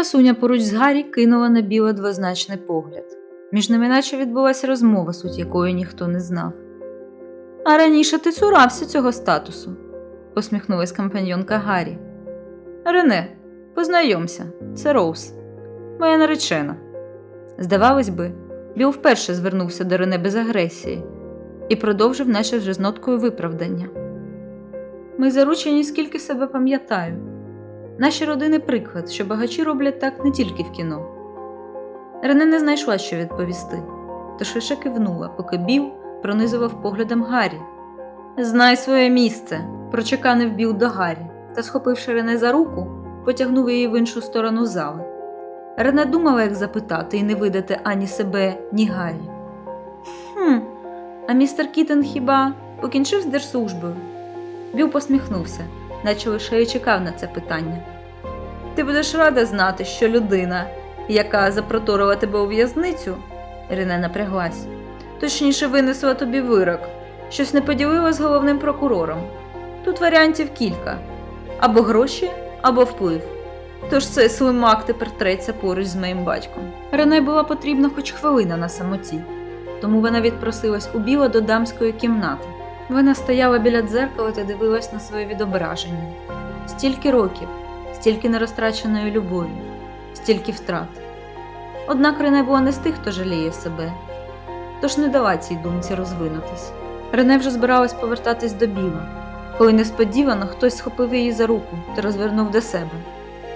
Красуня поруч з Гаррі кинула на біло двозначний погляд. Між ними наче відбулася розмова, суть якої ніхто не знав. А раніше ти цурався цього статусу, посміхнулась компаньонка Гаррі. Рене, познайомся, це Роуз, моя наречена. Здавалось би, Біл вперше звернувся до Рене без агресії і продовжив наче вже з ноткою виправдання. Ми заручені, скільки себе пам'ятаю. Наші родини приклад, що багачі роблять так не тільки в кіно. Рене не знайшла, що відповісти, тож лише кивнула, поки Біл пронизував поглядом Гаррі. Знай своє місце, прочеканив Біл до Гаррі та, схопивши Рене за руку, потягнув її в іншу сторону зали. Рене думала, як запитати і не видати ані себе, ні Гаррі. Хм, а містер Кітен хіба покінчив з держслужбою? Біл посміхнувся, наче лише й чекав на це питання. Ти будеш рада знати, що людина, яка запроторила тебе у в'язницю, Рене напряглась, точніше винесла тобі вирок, щось не поділила з головним прокурором. Тут варіантів кілька або гроші, або вплив. Тож цей слимак тепер треться поруч з моїм батьком. Рене була потрібна хоч хвилина на самоті, тому вона відпросилась у біла до дамської кімнати. Вона стояла біля дзеркала та дивилась на своє відображення. Стільки років, стільки нерозтраченої любові, стільки втрат. Однак Рене була не з тих, хто жаліє себе, тож не дала цій думці розвинутись. Рене вже збиралась повертатись до біла, коли несподівано хтось схопив її за руку та розвернув до себе.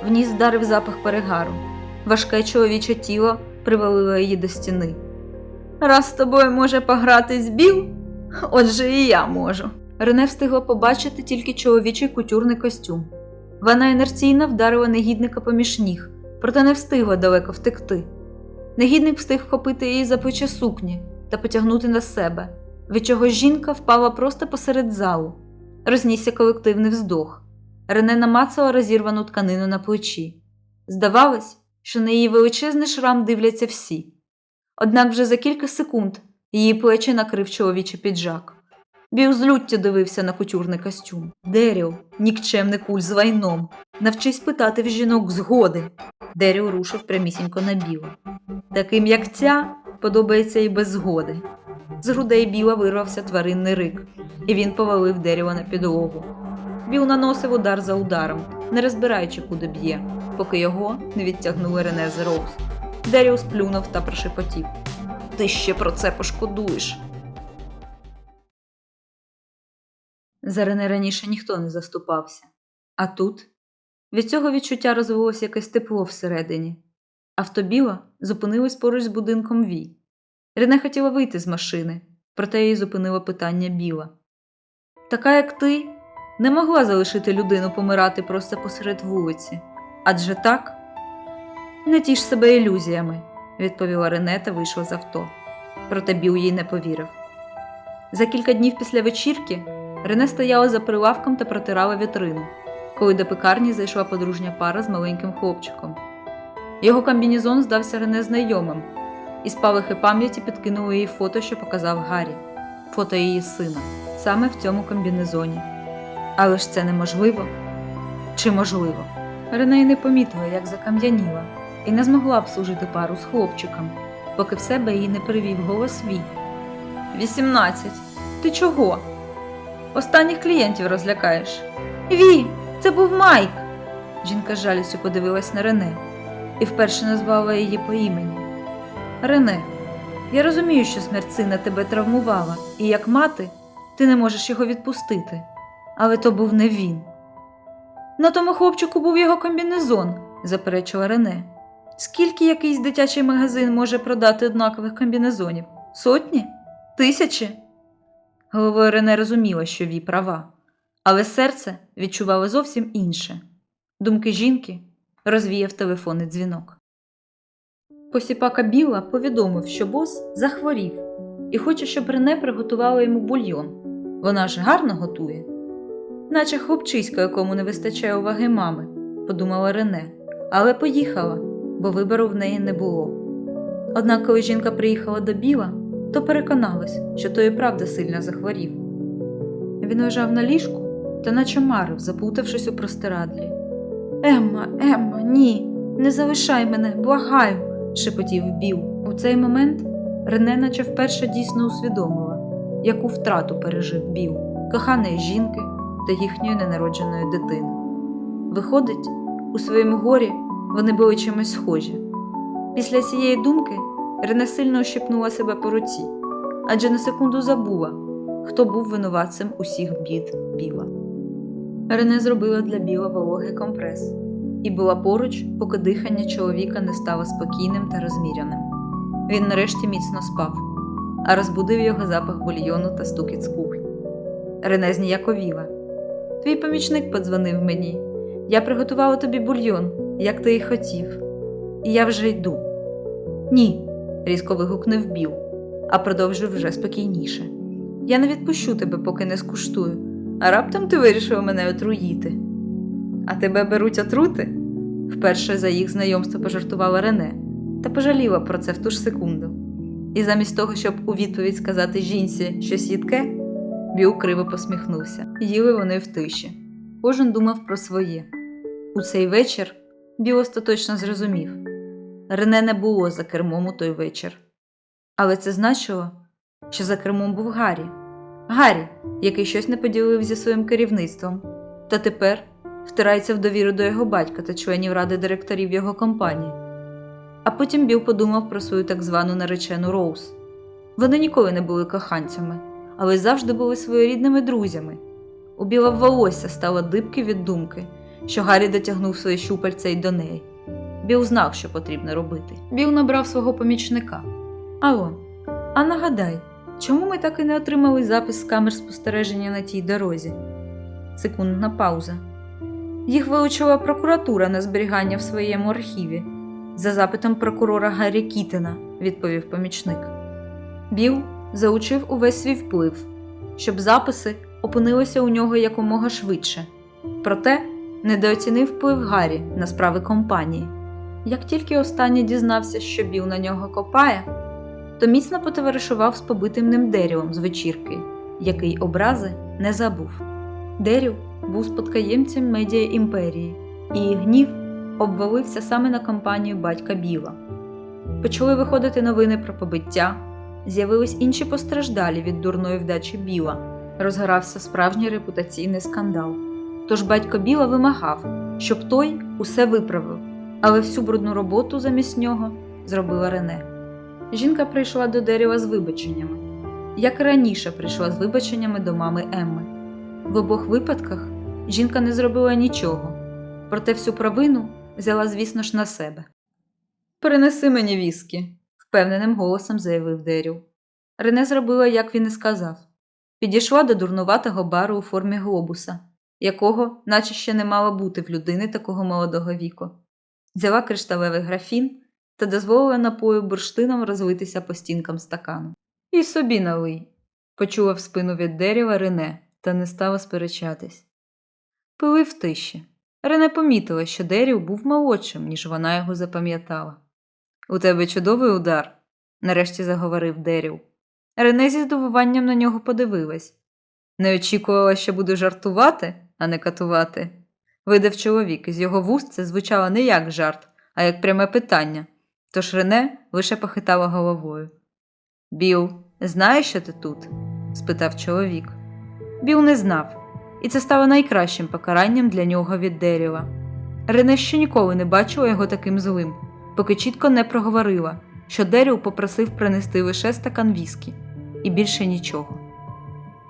В ніс вдарив запах перегару. Важке чоловіче тіло привалило її до стіни. Раз з тобою може погратись біл, отже і я можу. Рене встигла побачити тільки чоловічий кутюрний костюм. Вона інерційно вдарила негідника поміж ніг, проте не встигла далеко втекти. Негідник встиг вхопити її за плече сукні та потягнути на себе, від чого жінка впала просто посеред залу. Рознісся колективний вздох. Рене намацала розірвану тканину на плечі. Здавалось, що на її величезний шрам дивляться всі. Однак вже за кілька секунд її плечі накрив чоловічий піджак. Біл з люттю дивився на кутюрний костюм. Деріл, нікчемний куль з лайном, навчись питати в жінок згоди. Деріл рушив прямісінько на біло. Таким, як ця, подобається і без згоди. З грудей біла вирвався тваринний рик, і він повалив Деріла на підлогу. Біл наносив удар за ударом, не розбираючи, куди б'є, поки його не відтягнули Рене з Роуз. Деріус плюнув та прошепотів. Ти ще про це пошкодуєш. За раніше ніхто не заступався. А тут від цього відчуття розвилося якесь тепло всередині. Автобіла зупинилась поруч з будинком Ві. Рене хотіла вийти з машини, проте її зупинило питання Біла. Така, як ти, не могла залишити людину помирати просто посеред вулиці. Адже так? Не тіш себе ілюзіями, відповіла Рене та вийшла з авто. Проте Біл їй не повірив. За кілька днів після вечірки Рене стояла за прилавком та протирала вітрину, коли до пекарні зайшла подружня пара з маленьким хлопчиком. Його комбінізон здався Рене знайомим, і з палихи пам'яті підкинули їй фото, що показав Гаррі, фото її сина, саме в цьому комбінезоні. Але ж це неможливо. Чи можливо? Рене й не помітила, як закам'яніла, і не змогла б служити пару з хлопчиком, поки в себе її не привів голос Ві. Вісімнадцять. Ти чого? Останніх клієнтів розлякаєш. Ві, це був Майк. Жінка жалістю подивилась на Рене і вперше назвала її по імені. Рене, я розумію, що смерть сина тебе травмувала, і як мати, ти не можеш його відпустити. Але то був не він. На тому хлопчику був його комбінезон, заперечила Рене. Скільки якийсь дитячий магазин може продати однакових комбінезонів? Сотні? Тисячі? Головою Рене розуміла, що Ві права, але серце відчувало зовсім інше. Думки жінки розвіяв телефонний дзвінок. Посіпака Біла повідомив, що бос захворів і хоче, щоб Рене приготувала йому бульйон. Вона ж гарно готує. Наче хлопчисько, якому не вистачає уваги мами, подумала Рене, але поїхала, бо вибору в неї не було. Однак, коли жінка приїхала до Біла, то переконалась, що той і правда сильно захворів. Він лежав на ліжку та наче марив, заплутавшись у простирадлі. Емма, Емма, ні, Не залишай мене, благаю, шепотів Біл. У цей момент Рене наче вперше дійсно усвідомила, яку втрату пережив Біл, коханої жінки та їхньої ненародженої дитини. Виходить, у своєму горі вони були чимось схожі. Після цієї думки Рене сильно ощипнула себе по руці, адже на секунду забула, хто був винуватцем усіх бід Біла. Рене зробила для Біла вологий компрес і була поруч, поки дихання чоловіка не стало спокійним та розміряним. Він нарешті міцно спав, а розбудив його запах бульйону та стукіт з кухні. Рене зніяковіла. Твій помічник подзвонив мені. Я приготувала тобі бульйон, як ти й хотів. І я вже йду. Ні, різко вигукнув Біл, а продовжив вже спокійніше. Я не відпущу тебе, поки не скуштую, а раптом ти вирішив мене отруїти. А тебе беруть отрути? Вперше за їх знайомство пожартувала Рене та пожаліла про це в ту ж секунду. І замість того, щоб у відповідь сказати жінці щось їдке, Біл криво посміхнувся. Їли вони в тиші. Кожен думав про своє. У цей вечір Біл остаточно зрозумів Рене не було за кермом у той вечір. Але це значило, що за кермом був Гаррі. Гаррі, який щось не поділив зі своїм керівництвом, та тепер втирається в довіру до його батька та членів ради директорів його компанії. А потім Біл подумав про свою так звану наречену Роуз. Вони ніколи не були коханцями, але завжди були своєрідними друзями. У Біла волосся стало дибки від думки, що Гаррі дотягнув свої щупальця й до неї. Біл знав, що потрібно робити. Біл набрав свого помічника. Алло, а нагадай, чому ми так і не отримали запис з камер спостереження на тій дорозі? Секундна пауза. Їх вилучила прокуратура на зберігання в своєму архіві. За запитом прокурора Гаррі Кітена, відповів помічник. Біл залучив увесь свій вплив, щоб записи опинилися у нього якомога швидше. Проте недооцінив вплив Гаррі на справи компанії. Як тільки останній дізнався, що Біл на нього копає, то міцно потоваришував з побитим ним Дерілом з вечірки, який образи не забув. Деріл був спадкоємцем медіа імперії, і гнів обвалився саме на компанію батька Біла. Почали виходити новини про побиття, з'явились інші постраждалі від дурної вдачі Біла, розгорався справжній репутаційний скандал. Тож батько Біла вимагав, щоб той усе виправив, але всю брудну роботу замість нього зробила Рене. Жінка прийшла до Деріла з вибаченнями, як і раніше прийшла з вибаченнями до мами Емми. В обох випадках жінка не зробила нічого, проте всю провину взяла, звісно ж, на себе. Перенеси мені віскі, впевненим голосом заявив Деріл. Рене зробила, як він і сказав. Підійшла до дурнуватого бару у формі глобуса, якого, наче ще не мало бути в людини такого молодого віку. Взяла кришталевий графін та дозволила напою бурштином розлитися по стінкам стакану. І собі налий, почула в спину від дерева Рене та не стала сперечатись. Пили в тиші. Рене помітила, що Деріл був молодшим, ніж вона його запам'ятала. У тебе чудовий удар, нарешті заговорив Деріл. Рене зі здивуванням на нього подивилась. Не очікувала, що буду жартувати, а не катувати. Видав чоловік, з його вуст це звучало не як жарт, а як пряме питання. Тож Рене лише похитала головою. Біл, знаєш, що ти тут? спитав чоловік. Біл не знав, і це стало найкращим покаранням для нього від Деріла. Рене ще ніколи не бачила його таким злим, поки чітко не проговорила, що Деріл попросив принести лише стакан віскі і більше нічого.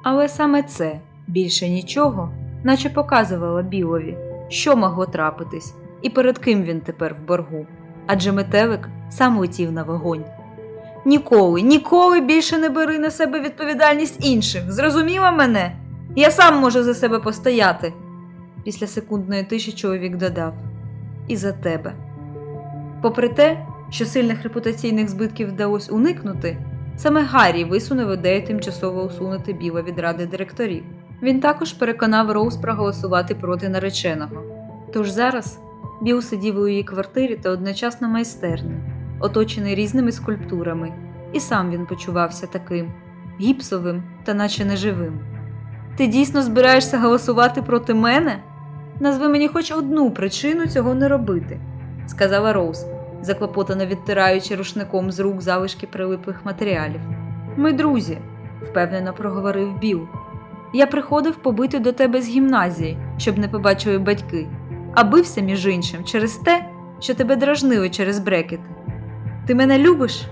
Але саме це більше нічого, наче показувало Білові, що могло трапитись, і перед ким він тепер в боргу. Адже метелик сам летів на вогонь. Ніколи, ніколи більше не бери на себе відповідальність інших. Зрозуміла мене? Я сам можу за себе постояти. Після секундної тиші чоловік додав І за тебе. Попри те, що сильних репутаційних збитків вдалося уникнути, саме Гаррі висунув ідею тимчасово усунути Біла від ради директорів. Він також переконав Роуз проголосувати проти нареченого. Тож зараз Біл сидів у її квартирі та одночасно майстерні, оточений різними скульптурами, і сам він почувався таким гіпсовим та наче неживим. Ти дійсно збираєшся голосувати проти мене? Назви мені хоч одну причину цього не робити. сказала Роуз, заклопотано відтираючи рушником з рук залишки прилиплих матеріалів. Ми друзі, впевнено проговорив Біл. Я приходив побити до тебе з гімназії, щоб не побачили батьки, а бився, між іншим, через те, що тебе дражнили через брекети. Ти мене любиш?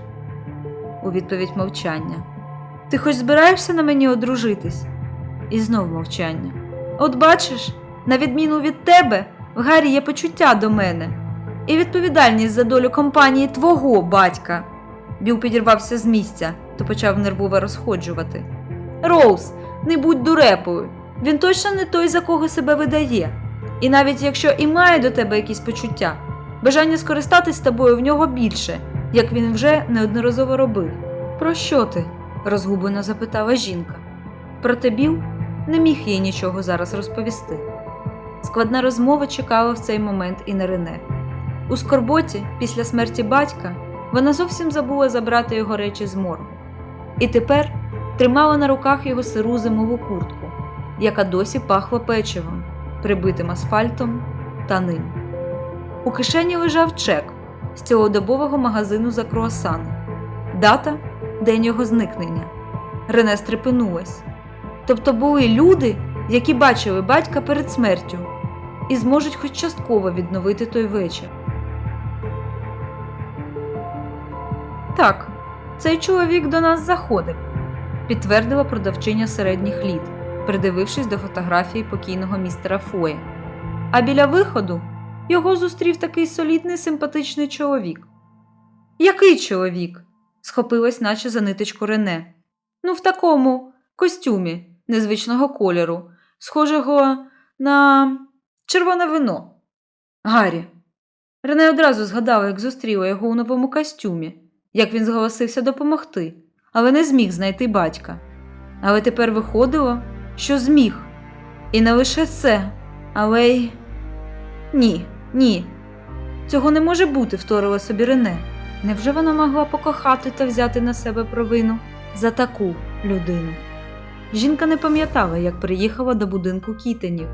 У відповідь мовчання. Ти хоч збираєшся на мені одружитись? І знов мовчання. От бачиш, на відміну від тебе, в Гаррі є почуття до мене і відповідальність за долю компанії твого батька. Біл підірвався з місця, то почав нервово розходжувати. Роуз, не будь дурепою. Він точно не той, за кого себе видає. І навіть якщо і має до тебе якісь почуття, бажання скористатись тобою в нього більше, як він вже неодноразово робив. Про що ти? розгублено запитала жінка. Проте Біл не міг їй нічого зараз розповісти. Складна розмова чекала в цей момент і на Рене. У скорботі, після смерті батька, вона зовсім забула забрати його речі з моргу. І тепер тримала на руках його сиру зимову куртку, яка досі пахла печивом, прибитим асфальтом та ним. У кишені лежав чек з цілодобового магазину за круасани. Дата день його зникнення. Рене стрепенулась. Тобто були люди, які бачили батька перед смертю і зможуть хоч частково відновити той вечір. Так, цей чоловік до нас заходив, підтвердила продавчиня середніх літ, придивившись до фотографії покійного містера Фоє. А біля виходу його зустрів такий солідний симпатичний чоловік. Який чоловік? схопилась, наче за ниточку Рене. Ну, в такому костюмі незвичного кольору, схожого на червоне вино. Гаррі. Рене одразу згадала, як зустріла його у новому костюмі, як він зголосився допомогти, але не зміг знайти батька. Але тепер виходило, що зміг. І не лише це, але й. Ні, ні. Цього не може бути, вторила собі Рене. Невже вона могла покохати та взяти на себе провину за таку людину? Жінка не пам'ятала, як приїхала до будинку кітенів.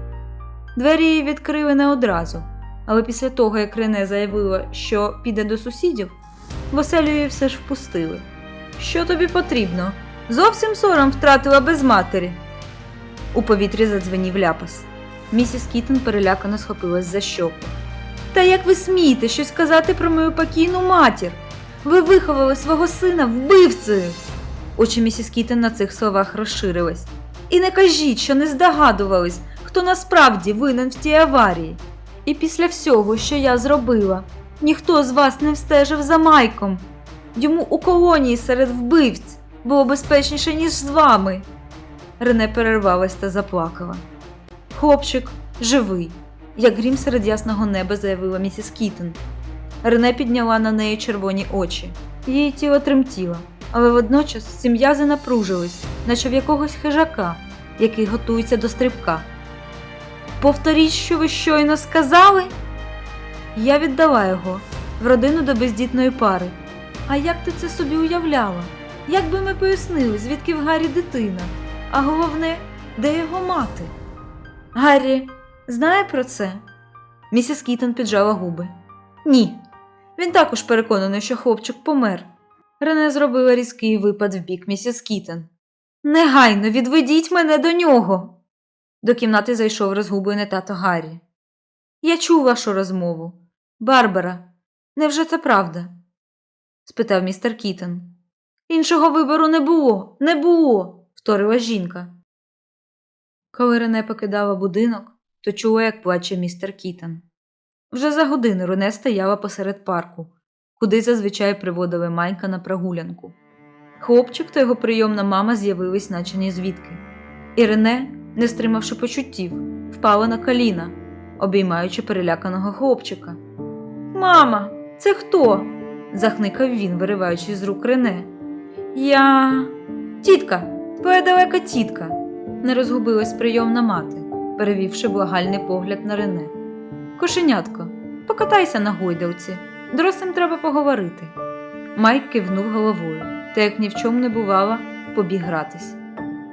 Двері її відкрили не одразу, але після того, як Рене заявила, що піде до сусідів, в її все ж впустили. Що тобі потрібно? Зовсім сором втратила без матері. У повітрі задзвенів ляпас. Місіс Кітон перелякано схопилась за щоку. Та як ви смієте щось казати про мою покійну матір? Ви виховали свого сина вбивцею. Очі місіс Кітон на цих словах розширились. І не кажіть, що не здогадувались, хто насправді винен в тій аварії. І після всього, що я зробила, ніхто з вас не встежив за Майком. Йому у колонії серед вбивць було безпечніше, ніж з вами. Рене перервалась та заплакала. Хлопчик живий, як грім серед ясного неба заявила місіс Кітон. Рене підняла на неї червоні очі. Її тіло тремтіло, але водночас всі м'язи наче в якогось хижака, який готується до стрибка. Повторіть, що ви щойно сказали? Я віддала його в родину до бездітної пари. А як ти це собі уявляла? Як би ми пояснили, звідки в Гаррі дитина? А головне, де його мати? Гаррі знає про це? Місіс Кітон піджала губи. Ні. Він також переконаний, що хлопчик помер. Рене зробила різкий випад в бік місіс Кітон. Негайно відведіть мене до нього. До кімнати зайшов розгублений тато Гаррі. Я чув вашу розмову. Барбара, невже це правда? Спитав містер Кітон. Іншого вибору не було, не було, вторила жінка. Коли Рене покидала будинок, то чула, як плаче містер Кітон. Вже за годину Рене стояла посеред парку, куди зазвичай приводили Майка на прогулянку. Хлопчик та його прийомна мама з'явились, наче ні звідки. І Рене, не стримавши почуттів, впала на коліна, обіймаючи переляканого хлопчика. Мама, це хто? Захникав він, вириваючись з рук Рене. Я. Тітка, твоя далека тітка, не розгубилась прийомна мати, перевівши благальний погляд на Рене. Кошенятко, покатайся на гойдалці, дорослим треба поговорити. Майк кивнув головою, та як ні в чому не бувало, побіг гратись.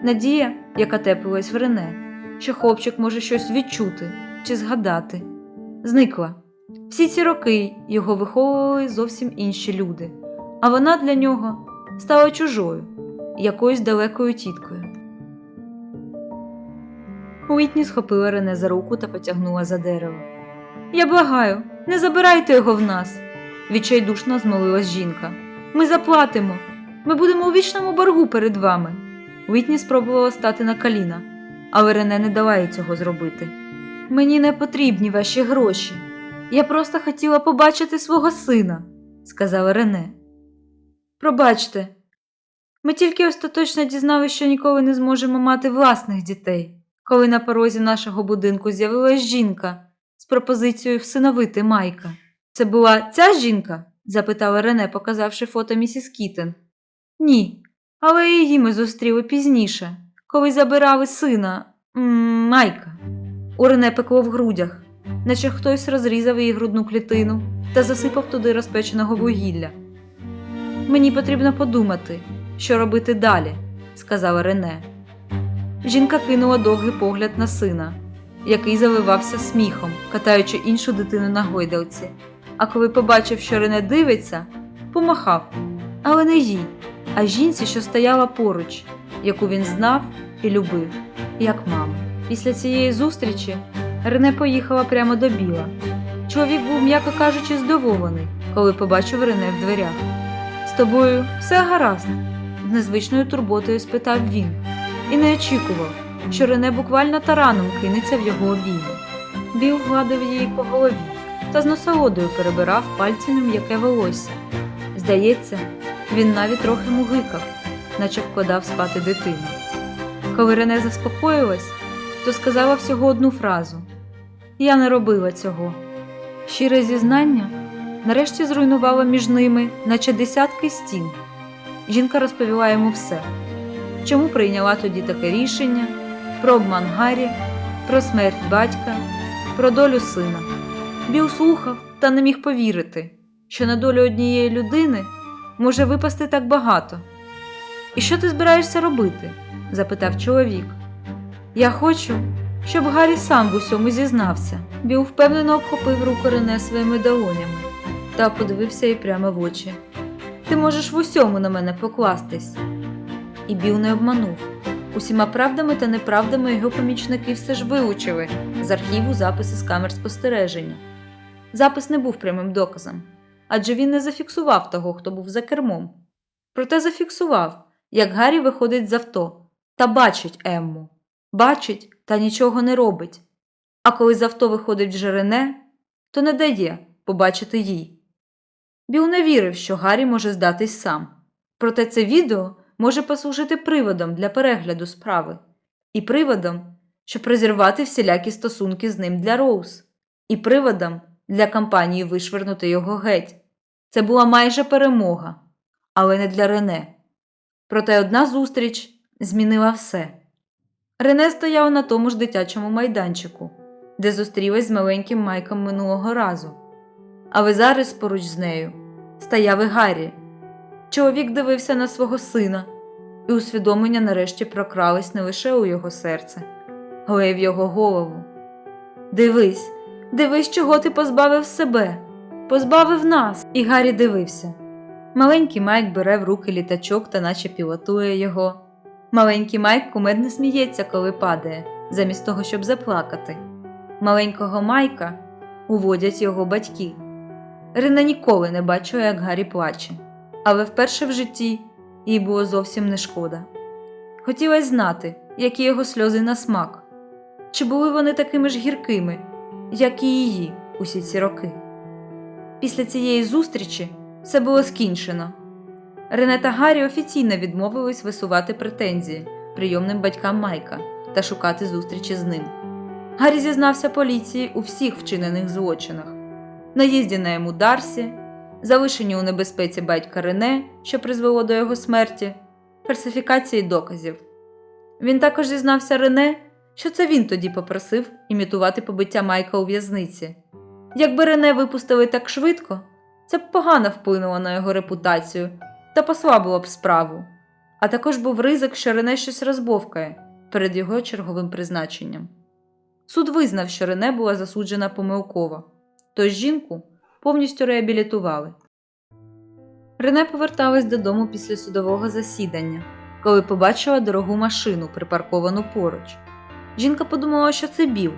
Надія, яка теплилась в Рене, що хлопчик може щось відчути чи згадати, зникла, Всі ці роки його виховували зовсім інші люди, а вона для нього стала чужою, якоюсь далекою тіткою. Уітні схопила Рене за руку та потягнула за дерево. Я благаю, не забирайте його в нас, відчайдушно змолилась жінка. Ми заплатимо. Ми будемо у вічному боргу перед вами. Уітні спробувала стати на коліна, але Рене не дала їй цього зробити. Мені не потрібні ваші гроші. Я просто хотіла побачити свого сина, сказала Рене. Пробачте, ми тільки остаточно дізналися, що ніколи не зможемо мати власних дітей, коли на порозі нашого будинку з'явилась жінка з пропозицією всиновити Майка. Це була ця жінка? запитала Рене, показавши фото місіс Кітен. Ні, але її ми зустріли пізніше, коли забирали сина Майка. У Рене пекло в грудях, наче хтось розрізав її грудну клітину та засипав туди розпеченого вугілля. Мені потрібно подумати, що робити далі, сказала Рене. Жінка кинула довгий погляд на сина, який заливався сміхом, катаючи іншу дитину на гойдалці. А коли побачив, що Рене дивиться, помахав, але не їй, а жінці, що стояла поруч, яку він знав і любив, як маму. Після цієї зустрічі Рене поїхала прямо до Біла. Чоловік був, м'яко кажучи, здивований, коли побачив Рене в дверях. З тобою все гаразд? з незвичною турботою спитав він, і не очікував, що Рене буквально тараном кинеться в його обійми. Біл гладив її по голові та з насолодою перебирав пальцями м'яке волосся. Здається, він навіть трохи мугикав, наче вкладав спати дитину. Коли Рене заспокоїлась, то сказала всього одну фразу: Я не робила цього. Щире зізнання нарешті зруйнувало між ними, наче десятки стін. Жінка розповіла йому все, чому прийняла тоді таке рішення, про обман Гаррі, про смерть батька, про долю сина. Біл слухав та не міг повірити, що на долю однієї людини може випасти так багато. І що ти збираєшся робити? запитав чоловік. Я хочу, щоб Гаррі сам в усьому зізнався. Біл впевнено обхопив руку Рене своїми долонями та подивився їй прямо в очі. Ти можеш в усьому на мене покластись. І Біл не обманув. Усіма правдами та неправдами його помічники все ж вилучили з архіву записи з камер спостереження. Запис не був прямим доказом, адже він не зафіксував того, хто був за кермом. Проте зафіксував, як Гаррі виходить з авто та бачить Емму. Бачить та нічого не робить. А коли з авто виходить вже Рене, то не дає побачити їй. Біл не вірив, що Гаррі може здатись сам. Проте це відео може послужити приводом для перегляду справи, і приводом, щоб розірвати всілякі стосунки з ним для Роуз, і приводом для кампанії вишвернути його геть. Це була майже перемога, але не для Рене. Проте одна зустріч змінила все. Рене стояла на тому ж дитячому майданчику, де зустрілась з маленьким Майком минулого разу. Але зараз поруч з нею стояв і Гаррі. Чоловік дивився на свого сина, і усвідомлення нарешті прокрались не лише у його серце, але й в його голову. Дивись, дивись, чого ти позбавив себе, позбавив нас. І Гаррі дивився. Маленький Майк бере в руки літачок та наче пілотує його. Маленький Майк кумедно сміється, коли падає, замість того, щоб заплакати. Маленького Майка уводять його батьки. Рина ніколи не бачила, як Гаррі плаче, але вперше в житті їй було зовсім не шкода. Хотілося знати, які його сльози на смак, чи були вони такими ж гіркими, як і її усі ці роки. Після цієї зустрічі все було скінчено. Рене та Гаррі офіційно відмовились висувати претензії прийомним батькам Майка та шукати зустрічі з ним. Гаррі зізнався поліції у всіх вчинених злочинах наїзді на йому Дарсі, залишенні у небезпеці батька Рене, що призвело до його смерті, фальсифікації доказів. Він також зізнався Рене, що це він тоді попросив імітувати побиття Майка у в'язниці. Якби Рене випустили так швидко, це б погано вплинуло на його репутацію та послабило б справу. А також був ризик, що Рене щось розбовкає перед його черговим призначенням. Суд визнав, що Рене була засуджена помилково тож жінку повністю реабілітували. Рене поверталась додому після судового засідання, коли побачила дорогу машину, припарковану поруч. Жінка подумала, що це Біл.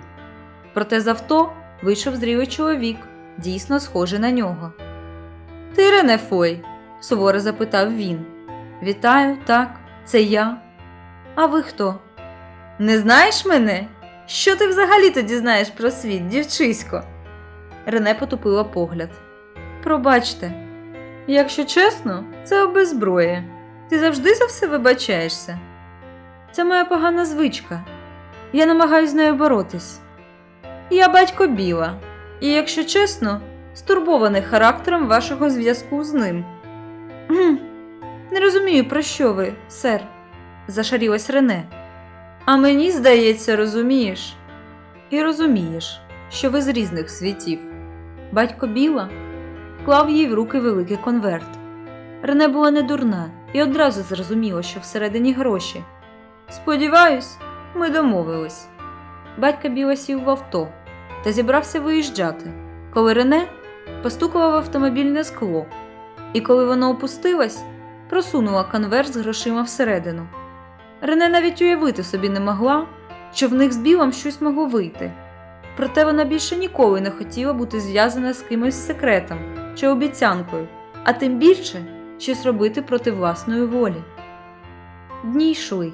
Проте з авто вийшов зрілий чоловік, дійсно схожий на нього. Ти Рене Фой? Суворо запитав він. Вітаю, так, це я. А ви хто? Не знаєш мене? Що ти взагалі тоді знаєш про світ, дівчисько? Рене потупила погляд. Пробачте, якщо чесно, це обезброє. Ти завжди за все вибачаєшся. Це моя погана звичка. Я намагаюсь з нею боротись. Я батько Біла, і, якщо чесно, стурбований характером вашого зв'язку з ним. «Гм, Не розумію, про що ви, сер, зашарілась Рене. А мені здається, розумієш. І розумієш, що ви з різних світів. Батько Біла вклав їй в руки великий конверт. Рене була не дурна і одразу зрозуміла, що всередині гроші. Сподіваюсь, ми домовились. Батько Біла сів в авто та зібрався виїжджати, коли Рене постукала в автомобільне скло, і коли воно опустилось, просунула конверт з грошима всередину. Рене навіть уявити собі не могла, що в них з білом щось могло вийти. Проте вона більше ніколи не хотіла бути зв'язана з кимось секретом чи обіцянкою, а тим більше щось робити проти власної волі. Дні йшли.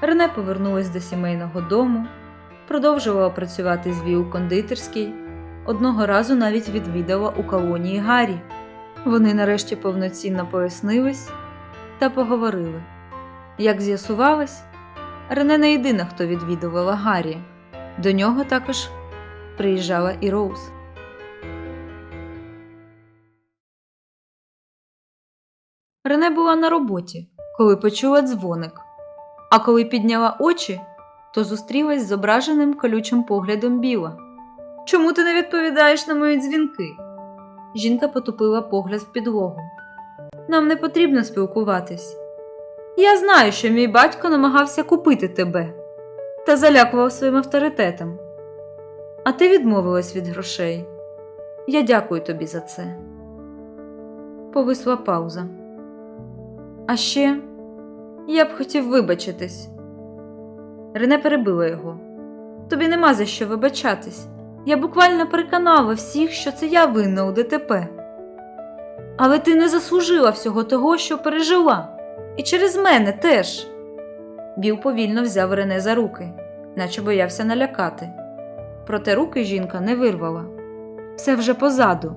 Рене повернулась до сімейного дому, продовжувала працювати з Ві у кондитерській, одного разу навіть відвідала у колонії Гаррі. Вони нарешті повноцінно пояснились та поговорили. Як з'ясувалось, Рене не єдина, хто відвідувала Гаррі. До нього також приїжджала і Роуз. Рене була на роботі, коли почула дзвоник, а коли підняла очі, то зустрілась з зображеним колючим поглядом Біла. Чому ти не відповідаєш на мої дзвінки? Жінка потупила погляд в підлогу. Нам не потрібно спілкуватись. Я знаю, що мій батько намагався купити тебе та залякував своїм авторитетом. А ти відмовилась від грошей. Я дякую тобі за це. Повисла пауза. А ще я б хотів вибачитись. Рене перебила його. Тобі нема за що вибачатись. Я буквально переконала всіх, що це я винна у ДТП. Але ти не заслужила всього того, що пережила. І через мене теж. Біл повільно взяв Рене за руки, наче боявся налякати. Проте руки жінка не вирвала. Все вже позаду,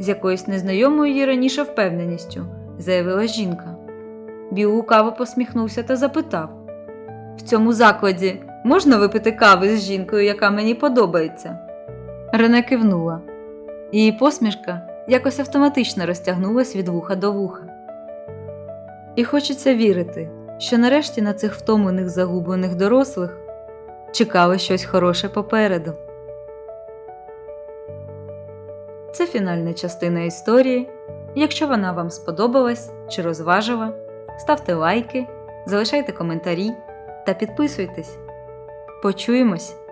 з якоюсь незнайомою їй раніше впевненістю, заявила жінка. Біл лукаво посміхнувся та запитав: В цьому закладі можна випити кави з жінкою, яка мені подобається? Рене кивнула. Її посмішка якось автоматично розтягнулась від вуха до вуха. І хочеться вірити, що нарешті на цих втомлених загублених дорослих чекало щось хороше попереду. Це фінальна частина історії. Якщо вона вам сподобалась чи розважила, ставте лайки, залишайте коментарі та підписуйтесь. Почуємось!